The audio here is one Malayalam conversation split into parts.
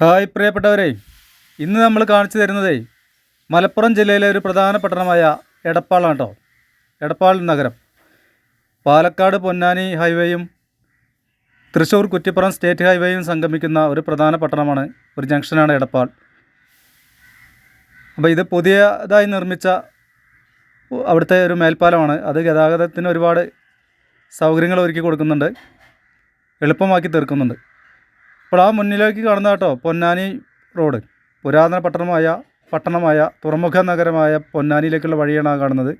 ഹായ് പ്രിയപ്പെട്ടവരെ ഇന്ന് നമ്മൾ കാണിച്ചു തരുന്നതേ മലപ്പുറം ജില്ലയിലെ ഒരു പ്രധാന പട്ടണമായ എടപ്പാളാണ് കേട്ടോ എടപ്പാൾ നഗരം. പാലക്കാട് പൊന്നാനി ഹൈവേയും തൃശ്ശൂർ കുറ്റിപ്പുറം സ്റ്റേറ്റ് ഹൈവേയും സംഗമിക്കുന്ന ഒരു പ്രധാന പട്ടണമാണ് ഒരു ജംഗ്ഷനാണ് എടപ്പാൾ. അപ്പോൾ ഇത് പുതിയതായി നിർമ്മിച്ച അവിടുത്തെ ഒരു മേൽപ്പാലമാണ്. അത് ഗതാഗതത്തിന് ഒരുപാട് സൗകര്യങ്ങൾ ഒരുക്കി കൊടുക്കുന്നുണ്ട്. എളുപ്പമാക്കി തീർക്കുന്നുണ്ട്. ഇപ്പോൾ ആ മുന്നിലേക്ക് കാണുന്ന കേട്ടോ പൊന്നാനി റോഡ്. പുരാതന പട്ടണമായ പട്ടണമായ തുറമുഖ നഗരമായ പൊന്നാനിയിലേക്കുള്ള വഴിയാണ് ആ കാണുന്നത്.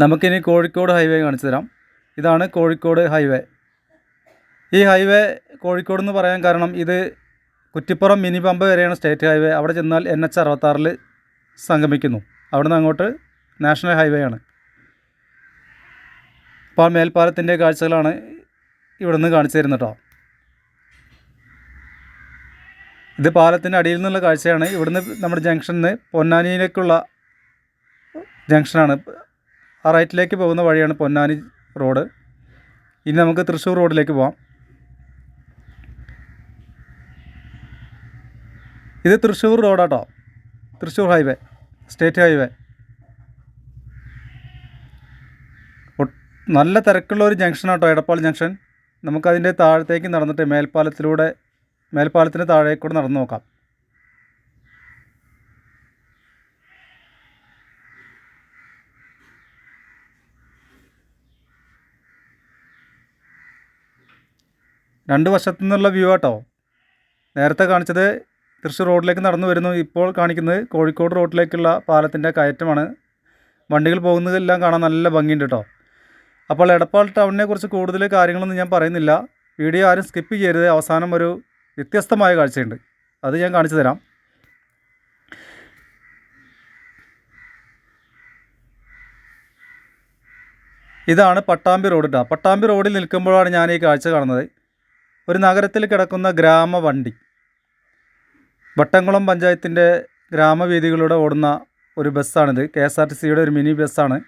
നമുക്കിനി കോഴിക്കോട് ഹൈവേ കാണിച്ചു തരാം. ഇതാണ് കോഴിക്കോട് ഹൈവേ. ഈ ഹൈവേ കോഴിക്കോട് എന്ന് പറയാൻ കാരണം ഇത് കുറ്റിപ്പുറം മിനി പമ്പ് വരെയാണ് സ്റ്റേറ്റ് ഹൈവേ. അവിടെ ചെന്നാൽ എൻ എച്ച് അറുപത്താറിൽ സംഗമിക്കുന്നു. അവിടുന്ന് അങ്ങോട്ട് നാഷണൽ ഹൈവേ ആണ് അപ്പോൾ ആ മേൽപ്പാലത്തിന്റെ കാഴ്ചകളാണ് ഇവിടുന്ന് കാണിച്ചു തരുന്നത് കേട്ടോ. ഇത് പാലത്തിന്റെ അടിയിൽ നിന്നുള്ള കാഴ്ചയാണ്. ഇവിടുന്ന് നമ്മുടെ ജംഗ്ഷനിൽ നിന്ന് പൊന്നാനിയിലേക്കുള്ള ജംഗ്ഷനാണ്. ആ റൈറ്റിലേക്ക് പോകുന്ന വഴിയാണ് പൊന്നാനി റോഡ്. ഇനി നമുക്ക് തൃശ്ശൂർ റോഡിലേക്ക് പോവാം. ഇത് Thrissur റോഡാട്ടോ. Thrissur highway state highway. നല്ല തിരക്കുള്ള ഒരു ജംഗ്ഷനാട്ടോ എടപ്പാൾ ജംഗ്ഷൻ. നമുക്കതിന്റെ താഴത്തേക്ക് നടന്നിട്ട് മേൽപ്പാലത്തിലൂടെ മേൽപ്പാലത്തിന് താഴേക്കൂടെ നടന്നു നോക്കാം. രണ്ട് വശത്തു നിന്നുള്ള വ്യൂ ആട്ടോ. നേരത്തെ കാണിച്ചത് തൃശ്ശൂർ റോഡിലേക്ക് നടന്നു വരുന്നു. ഇപ്പോൾ കാണിക്കുന്നത് കോഴിക്കോട് റോഡിലേക്കുള്ള പാലത്തിന്റെ കയറ്റമാണ്. വണ്ടികൾ പോകുന്നതെല്ലാം കാണാൻ നല്ല ഭംഗിയുണ്ട് കേട്ടോ. അപ്പോൾ എടപ്പാൾ ടൗണിനെക്കുറിച്ച് കൂടുതൽ കാര്യങ്ങളൊന്നും ഞാൻ പറയുന്നില്ല. വീഡിയോ ആരും സ്കിപ്പ് ചെയ്യരുത്. അവസാനം ഒരു വ്യത്യസ്തമായ കാഴ്ചയുണ്ട്. അത് ഞാൻ കാണിച്ചു തരാം. ഇതാണ് പട്ടാമ്പി റോഡ് കേട്ടോ പട്ടാമ്പി റോഡിൽ നിൽക്കുമ്പോഴാണ് ഞാൻ ഈ കാഴ്ച കാണുന്നത്. ഒരു നഗരത്തിൽ കിടക്കുന്ന ഗ്രാമവണ്ടി. വട്ടംകുളം പഞ്ചായത്തിന്റെ ഗ്രാമവീഥികളിലൂടെ ഓടുന്ന ഒരു ബസ്സാണിത്. കെ എസ് ആർ ടി സിയുടെ ഒരു മിനി ബസ്സാണ്.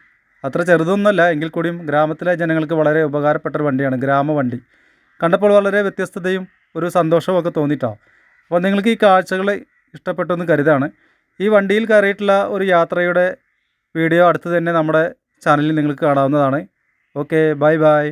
അത്ര ചെറുതൊന്നുമല്ല എങ്കിൽ കൂടിയും ഗ്രാമത്തിലെ ജനങ്ങൾക്ക് വളരെ ഉപകാരപ്പെട്ട ഒരു വണ്ടിയാണ് ഗ്രാമവണ്ടി. കണ്ടപ്പോൾ വളരെ വ്യത്യസ്തതയും ഒരു സന്തോഷമൊക്കെ തോന്നിയിട്ടാണ് തോന്നിയിട്ടോ അപ്പോൾ നിങ്ങൾക്ക് ഈ കാഴ്ചകൾ ഇഷ്ടപ്പെട്ടെന്ന് കരുതാണ്. ഈ വണ്ടിയിൽ കയറിയിട്ടുള്ള ഒരു യാത്രയുടെ വീഡിയോ അടുത്ത് തന്നെ നമ്മുടെ ചാനലിൽ നിങ്ങൾക്ക് കാണാവുന്നതാണ്. Okay bye bye.